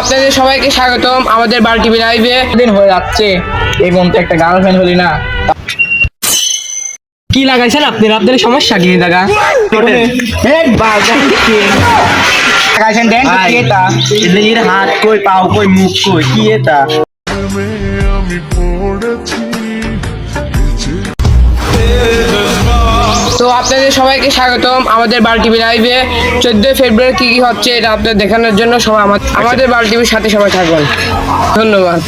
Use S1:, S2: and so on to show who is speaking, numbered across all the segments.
S1: আপনাদের সবাইকে স্বাগতম আমাদের বাল টিভি লাইভে।
S2: দিন হয়ে যাচ্ছে এই বন্ধু একটা গার্লফ্রেন্ড হলি না।
S1: কি লাগাইছেন আপনি? আপনাদের সমস্যা কি দাদা?
S2: লাগাইছেন দেন কি এটা
S3: এর হাত কই পাও কই মুখ কই কি এটা
S1: তো আপনাদের সবাইকে স্বাগতম আমাদের বাল টিভি লাইভে। চোদ্দই ফেব্রুয়ারি কি কি হচ্ছে এটা আপনাদের দেখানোর জন্য সবাই আমা- আমাদের বাল টিভির সাথে সবাই থাকবেন ধন্যবাদ।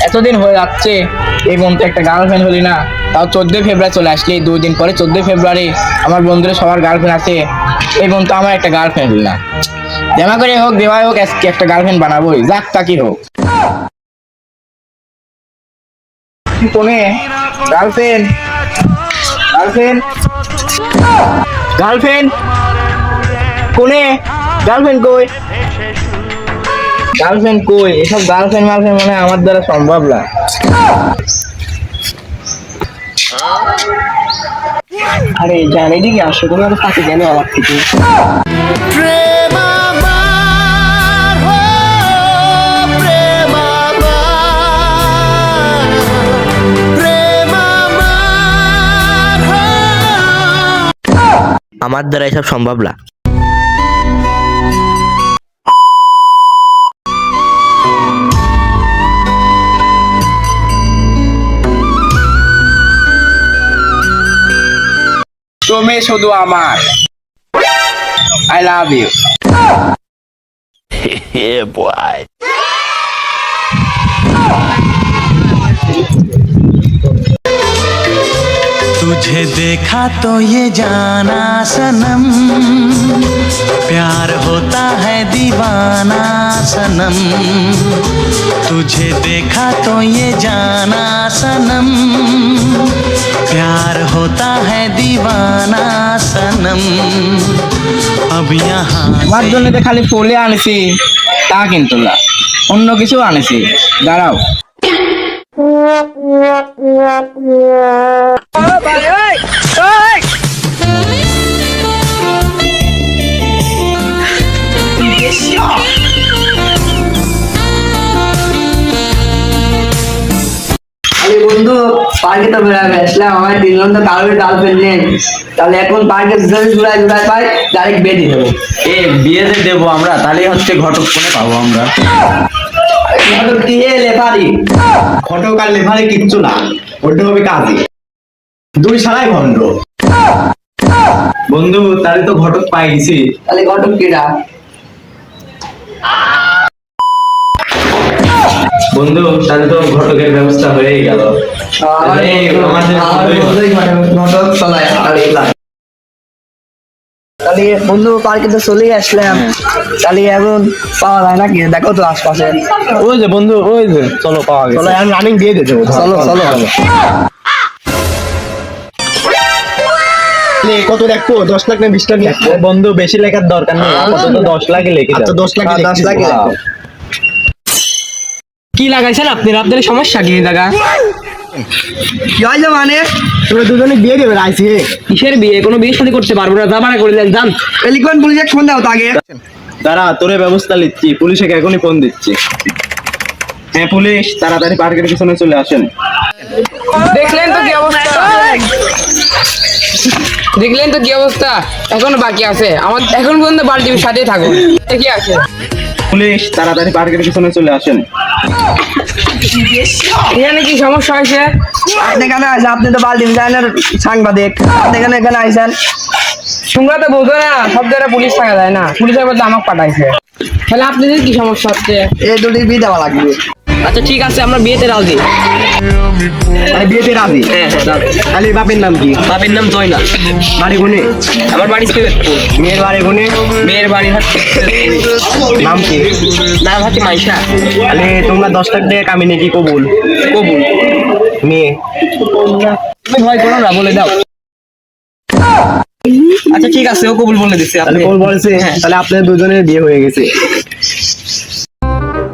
S2: এতদিন হয়ে যাচ্ছে, এই বোন তো একটা গার্লফ্রেন্ড হলি না, তাও চোদ্দই ফেব্রুয়ারি চলে আসলি। দুই দিন পরে চোদ্দই ফেব্রুয়ারি আমার বন্ধুরা সবার গার্লফ্রেন্ড আছে, এই বোন তো আমার একটা গার্লফ্রেন্ড হলি না। জামা করে হোক, দেওয়াই হোক, আজকে একটা গার্লফ্রেন্ড বানাবোই, যাক তাকি হোক। গার্লফ্রেন্ড গার্লফ্রেন্ড গার্লফ্রেন্ড কোনে? গার্লফ্রেন্ড কই? গার্লফ্রেন্ড কই? এসব গার্লফ্রেন্ড মার্লফ্রেন্ড মানে আমার দ্বারা সম্ভব না। আরে জানি দিকে আসো আর তাকে জানো আমার থেকে
S3: আমার দ্বারা এসব সম্ভব না।
S2: তুমি শুধু আমার। আই লাভ ইউ
S4: तुझे देखा तो ये जाना सनम प्यार होता है दीवाना सनम तुझे देखा तो ये जाना सनम प्यार होता है दीवाना सनम अब यहाँ
S2: আমার জন্য তো খালি ফুলে আনেছি তা কিন্তু না অন্য কিছু আনেছি দাঁড়াও
S5: পার্কে তো বেড়াবে আসলাম আমার তিন ঘণ্টা কারোর গার্লফ্রেন্ড নেই। তাহলে এখন পার্কে জুড়াই জুড়াই পাই ডাইরেক্ট বেডে দেবো।
S3: এ বিয়েতে দেবো আমরা তাহলে হচ্ছে ঘটক কোনে পাবো আমরা।
S5: ঘটক দিয়ে লেফারি?
S3: ঘটক আর লেভারে কিচ্ছু না ওটা হবে কাজে। দুই সারাই ভণ্ড। বন্ধু তাহলে তো ঘটক পাই গেছি।
S5: তাহলে ঘটক কেডা?
S3: বন্ধু তাহলে তো ঘটকের ব্যবস্থা হয়েই গেল।
S5: তাহলে বন্ধু পার্কে তো চলেই আসলাম। তাহলে এখন পাওয়া যায় নাকি? দেখো তো আশপাশে।
S2: ওই যে বন্ধু ওই যে চলো পাওয়া গেছে। চলো আমি রানিং দিয়ে দিতে
S5: চলো চলো
S2: কত দেখব দশ লাখ না বিশ লাখ বন্ধু বেশি লেখার দরকার নেই। আপাতত দশ লাখ লেখে আচ্ছা দশ লাখ
S5: দশ লাখ
S1: কি লাগাইছেন আপনার আপনাদের সমস্যা কি দাদা?
S5: কি হয়েছে মানে?
S2: তোমরা দুজনে বিয়ে দেবে আইসি?
S1: কিসের বিয়ে? কোনো বিয়ে শাদী করতে পারব না। জামানা করে দেন যান।
S5: এলিকন পুলিশে ফোন দাও তো আগে।
S2: দাঁড়া তোরে ব্যবস্থা নিচ্ছি। পুলিশে এখনই ফোন দিচ্ছি। হ্যাঁ পুলিশ তাড়াতাড়ি পার্কের পিছনে চলে আসেন।
S1: দেখলেন তো কি অবস্থা? দেখলেন তো কি অবস্থা? এখনও বাকি আছে। আমার এখন পর্যন্ত বাল টিভির সাথেই থাকুন। কি আছে?
S2: পুলিশ তাড়াতাড়ি পার্কের পিছনে চলে আসেন।
S1: এখানে কি সমস্যা হয়েছে?
S5: আপনি কেন আসেন আপনি তো বাল্টি ডিজাইনের সাংবাদিক। আপনি এখানে এখানে আসেন।
S1: তোমরা তো বোঝো না সব জায়গায় পুলিশ থাকা যায় না। পুলিশের বলতে আমাকে পাঠাইছে। তাহলে আপনাদের কি সমস্যা হচ্ছে?
S5: এই দুটি বি দেওয়া লাগবে।
S1: আচ্ছা ঠিক আছে আমরা বিয়েতে রাজি।
S2: মানে বিয়েতে রাজি?
S1: হ্যাঁ হ্যাঁ
S2: তাহলে বাপের নাম কি?
S1: বাপের নাম জয়না।
S2: বাড়ি গুনে
S1: আমার বাড়ি সিলেটপুর
S2: মেয়ের বাড়ি গুনে
S1: মেয়ের বাড়ি হচ্ছে
S2: নাম কি?
S1: নাম হচ্ছে মাইশা।
S2: তাহলে তোমরা দশ লাখ টাকা কামিয়ে কি কবুল?
S1: কবুল।
S2: মেয়ে।
S1: তুমি ভয় করো না বলে দাও। আচ্ছা ঠিক আছে ও কবুল বলে দিচ্ছে
S2: তাহলে
S1: আপনি
S2: কবুল বলেছে। তাহলে আপনাদের দুজনের বিয়ে হয়ে গেছে।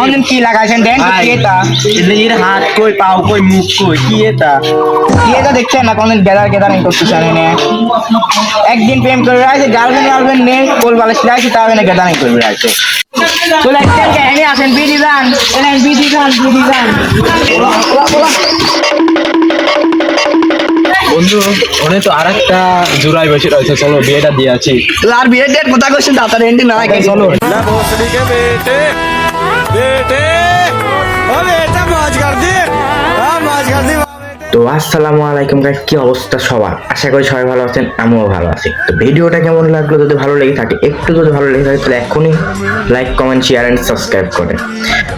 S2: অনজন কি লাগাইছেন দেন তো
S3: হাত কই পাও কই মুখ কই কি এটা
S2: কি দেখছেন না কোনদিন গেদার গেদার করতে জানে না একদিন প্রেম করে আছে গার্লফ্রেন্ড গার্লফ্রেন্ড নেই কোল বালা তাও না গেদার করবে আছে চলে আসছেন কেন আসেন যান এনে বিডি যান বিডি
S3: বন্ধু ওনে তো আর একটা জোড়াই বসে রয়েছে চলো বিয়েটা দিয়ে আছি
S5: আর বিয়ের ডেট কোথা করছেন তাড়াতাড়ি এন্ডি না
S3: চলো। না বেটে।
S6: তো আসসালামু আলাইকুম গাইস কি অবস্থা সবার? আশা করি সবাই ভালো আছেন, আমিও ভালো আছি। তো ভিডিওটা কেমন লাগল যদি ভালো লেগে থাকে, একটু যদি ভালো লেগে থাকে, তাহলে এখনই like comment share and subscribe করেন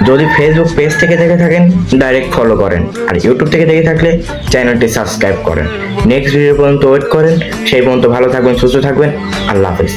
S6: যদি ফেসবুক পেজ থেকে দেখে থাকেন ডাইরেক্ট ফলো করেন। আর ইউটিউব থেকে দেখে থাকলে চ্যানেলটি সাবস্ক্রাইব করেন। নেক্সট ভিডিও পর্যন্ত ওয়েট করেন। সেই পর্যন্ত ভালো থাকবেন, সুস্থ থাকবেন। আল্লাহ হাফিজ।